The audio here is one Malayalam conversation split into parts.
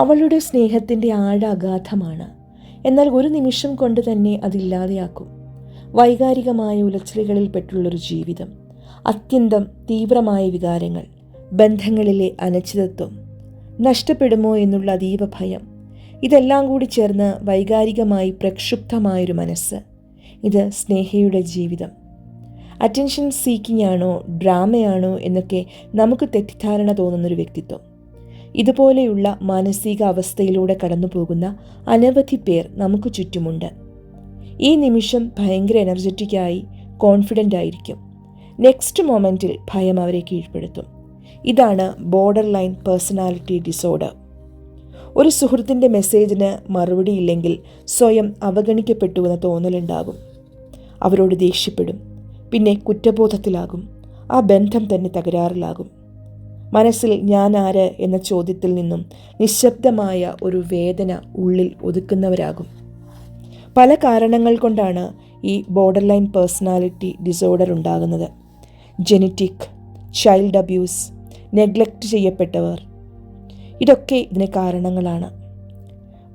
അവളുടെ സ്നേഹത്തിന്റെ ആഴ അഗാധമാണ് എന്നാൽ ഒരു നിമിഷം കൊണ്ട് തന്നെ അതില്ലാതെയാക്കും. വൈകാരികമായ ഉലച്ചിലുകളിൽ പെട്ടുള്ളൊരു ജീവിതം. അത്യന്തം തീവ്രമായ വികാരങ്ങൾ. ബന്ധങ്ങളിലെ അനിശ്ചിതത്വം നഷ്ടപ്പെടുമോ എന്നുള്ള അതീവ ഭയം. ഇതെല്ലാം കൂടി ചേർന്ന് വൈകാരികമായി പ്രക്ഷുബ്ധമായൊരു മനസ്സ്. ഇത് സ്നേഹയുടെ ജീവിതം. അറ്റൻഷൻ സീക്കിംഗ് ആണോ ഡ്രാമയാണോ എന്നൊക്കെ നമുക്ക് തെറ്റിദ്ധാരണ തോന്നുന്നൊരു വ്യക്തിത്വം. ഇതുപോലെയുള്ള മാനസിക അവസ്ഥയിലൂടെ കടന്നു പോകുന്ന അനവധി പേർ നമുക്ക് ചുറ്റുമുണ്ട്. ഈ നിമിഷം ഭയങ്കര എനർജറ്റിക്കായി കോൺഫിഡന്റ് ആയിരിക്കും. നെക്സ്റ്റ് മൊമെന്റിൽ ഭയം അവരെ കീഴ്പ്പെടുത്തും. ഇതാണ് ബോർഡർ ലൈൻ പേഴ്സണാലിറ്റി ഡിസോർഡർ ഒരു സുഹൃത്തിന്റെ മെസ്സേജിന് മറുപടിയില്ലെങ്കിൽ സ്വയം അവഗണിക്കപ്പെട്ടു അവഗണിക്കപ്പെട്ടുവെന്ന തോന്നലുണ്ടാകും. അവരോട് ദേഷ്യപ്പെടും. പിന്നെ കുറ്റബോധത്തിലാകും. ആ ബന്ധം തന്നെ തകരാറിലാകും. മനസ്സിൽ ഞാൻ ആര് എന്ന ചോദ്യത്തിൽ നിന്നും നിശബ്ദമായ ഒരു വേദന ഉള്ളിൽ ഒതുക്കുന്നവരാകും. പല കാരണങ്ങൾ കൊണ്ടാണ് ഈ ബോർഡർ ലൈൻ പേഴ്സണാലിറ്റി ഡിസോർഡർ ഉണ്ടാകുന്നത്. ജെനറ്റിക് ചൈൽഡ് അബ്യൂസ് നെഗ്ലക്റ്റ് ചെയ്യപ്പെട്ടവർ. ഇതൊക്കെ ഇതിന് കാരണങ്ങളാണ്.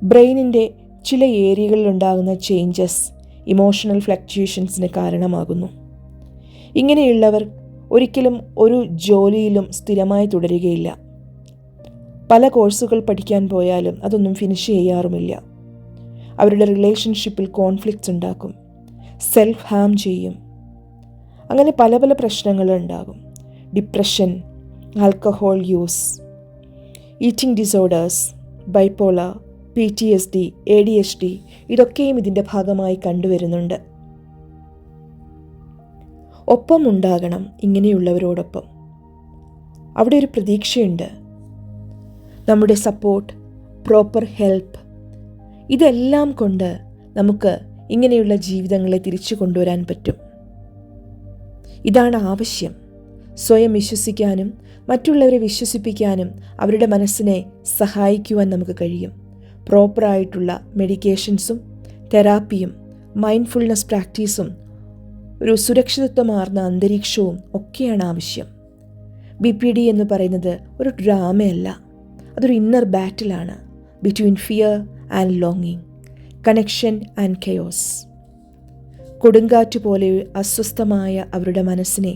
ബ്രെയിനിന്റെ ചില ഏരിയകളിലുണ്ടാകുന്ന ചേഞ്ചസ് ഇമോഷണൽ ഫ്ലക്ച്വേഷൻസിന് കാരണമാകുന്നു. ഇങ്ങനെയുള്ളവർ ഒരിക്കലും ഒരു ജോലിയിലും സ്ഥിരമായി തുടരുകയില്ല. പല കോഴ്സുകൾ പഠിക്കാൻ പോയാലും അതൊന്നും ഫിനിഷ് ചെയ്യാറുമില്ല. അവരുടെ റിലേഷൻഷിപ്പിൽ കോൺഫ്ലിക്ട്സ് ഉണ്ടാക്കും. സെൽഫ് ഹാം ചെയ്യും. അങ്ങനെ പല പല പ്രശ്നങ്ങളുണ്ടാകും depression alcohol use eating disorders bipolar P T S D A D H D ഇതൊക്കെയും ഇതിന്റെ ഭാഗമായി കണ്ടുവരുന്നുണ്ട്. ഒപ്പം ഉണ്ടാകണം ഇങ്ങനെയുള്ളവരോടൊപ്പം. അവിടെ ഒരു പ്രതീക്ഷയുണ്ട്. നമ്മുടെ സപ്പോർട്ട് പ്രോപ്പർ ഹെൽപ്പ് ഇതെല്ലാം കൊണ്ട് നമുക്ക് ഇങ്ങനെയുള്ള ജീവിതങ്ങളെ തിരിച്ചു കൊണ്ടുവരാൻ പറ്റും. ഇതാണ് ആവശ്യം. സ്വയം വിശ്വസിക്കാനും മറ്റുള്ളവരെ വിശ്വസിപ്പിക്കാനും അവരുടെ മനസ്സിനെ സഹായിക്കുവാൻ നമുക്ക് കഴിയും. പ്രോപ്പറായിട്ടുള്ള മെഡിക്കേഷൻസും തെറാപ്പിയും മൈൻഡ്ഫുൾനെസ് പ്രാക്ടീസും ഒരു സുരക്ഷിതത്വമാർന്ന അന്തരീക്ഷവും ഒക്കെയാണ് ആവശ്യം. ബി പി ഡി എന്ന് പറയുന്നത് ഒരു ഡ്രാമയല്ല. അതൊരു ഇന്നർ ബാറ്റിലാണ് ബിറ്റ്വീൻ ഫിയർ ആൻഡ് ലോങ്ങിങ് കണക്ഷൻ ആൻഡ് കെയോസ് കൊടുങ്കാറ്റ് പോലെ അസ്വസ്ഥമായ അവരുടെ മനസ്സിനെ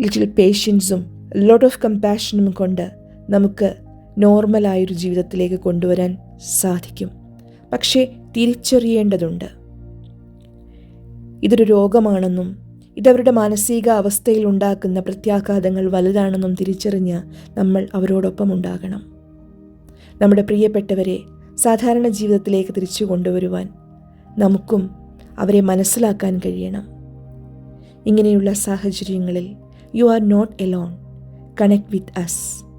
ലിറ്റിൽ പേഷ്യൻസും ലോട്ട് ഓഫ് കമ്പാഷനും കൊണ്ട് നമുക്ക് നോർമലായൊരു ജീവിതത്തിലേക്ക് കൊണ്ടുവരാൻ സാധിക്കും. പക്ഷേ തിരിച്ചറിയേണ്ടതുണ്ട്. ഇതൊരു രോഗമാണെന്നും ഇതവരുടെ മാനസിക അവസ്ഥയിൽ ഉണ്ടാക്കുന്ന പ്രത്യാഘാതങ്ങൾ വലുതാണെന്നും തിരിച്ചറിഞ്ഞ് നമ്മൾ അവരോടൊപ്പം ഉണ്ടാകണം. നമ്മുടെ പ്രിയപ്പെട്ടവരെ സാധാരണ ജീവിതത്തിലേക്ക് തിരിച്ചു കൊണ്ടുവരുവാൻ നമുക്കും അവരെ മനസ്സിലാക്കാൻ കഴിയണം. ഇങ്ങനെയുള്ള സാഹചര്യങ്ങളിൽ you are not alone connect with us